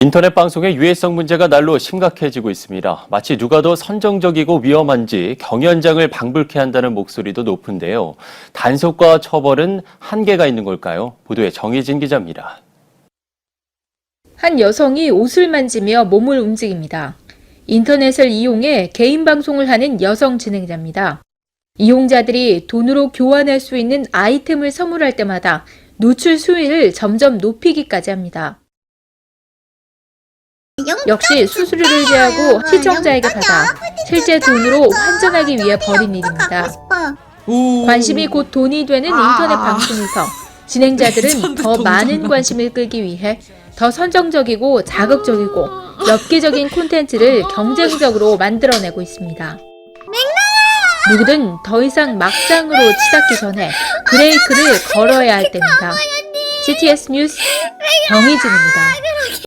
인터넷 방송의 유해성 문제가 날로 심각해지고 있습니다. 마치 누가 더 선정적이고 위험한지 경연장을 방불케 한다는 목소리도 높은데요. 단속과 처벌은 한계가 있는 걸까요? 보도에 정희진 기자입니다. 한 여성이 옷을 만지며 몸을 움직입니다. 인터넷을 이용해 개인 방송을 하는 여성 진행자입니다. 이용자들이 돈으로 교환할 수 있는 아이템을 선물할 때마다 노출 수위를 점점 높이기까지 합니다. 역시 수수료를 제하고 시청자에게 받아 실제 돈으로 환전하기 위해 벌인 일입니다. 관심이 곧 돈이 되는 인터넷 방송에서 진행자들은 더 많은 관심을 끌기 위해 더 선정적이고 자극적이고 엽기적인 콘텐츠를 경쟁적으로 만들어내고 있습니다. 누구든 더 이상 막장으로 치닫기 전에 브레이크를 걸어야 할 때입니다. CTS 뉴스 정희진입니다.